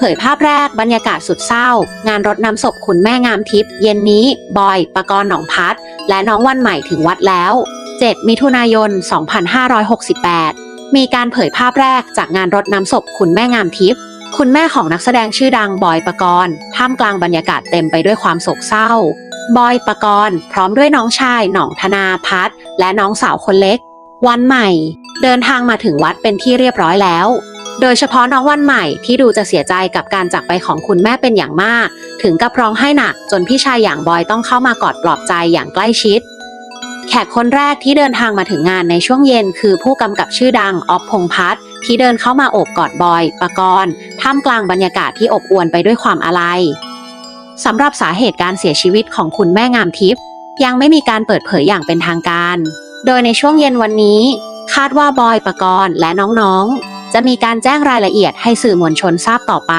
เผยภาพแรกบรรยากาศสุดเศร้า งานรดน้ำศพคุณแม่งามทิพย์เย็นนี้ บอย ประกรณ์หนองพัด และน้องวันใหม่ถึงวัดแล้ว 7 มิถุนายน 2568 มีการเผยภาพแรกจากงานรดน้ำศพคุณแม่งามทิพย์คุณแม่ของนักแสดงชื่อดังบอยประกรณ์ท่ามกลางบรรยากาศเต็มไปด้วยความโศกเศร้า บอยประกรณ์พร้อมด้วยน้องชายหน่องธนาพัฒและน้องสาวคนเล็ก วันใหม่ เดินทางมาถึงวัดเป็นที่เรียบร้อยแล้ว โดยเฉพาะน้องวันใหม่ที่ดูจะเสียใจกับการจากไปของคุณแม่เป็นอย่างมาก ถึงกับร้องไห้หนักจนพี่ชายอย่างบอยต้องเข้ามากอดปลอบใจอย่างใกล้ชิด แขกคนแรกที่เดินทางมาถึงงานในช่วงเย็น คือผู้กำกับชื่อดังออฟพงพัฒน์ที่เดินเข้ามาโอบกอดบอยปกรณ์ท่ามกลางบรรยากาศที่อบอวลไปด้วยความอาลัยสำหรับสาเหตุการเสียชีวิตของคุณแม่งามทิพย์ยังไม่มีการเปิดเผยอย่างเป็นทางการ โดยในช่วงเย็นวันนี้ คาดว่าบอยปกรณ์และน้องๆ จะมีการแจ้งรายละเอียดให้สื่อมวลชนทราบต่อไป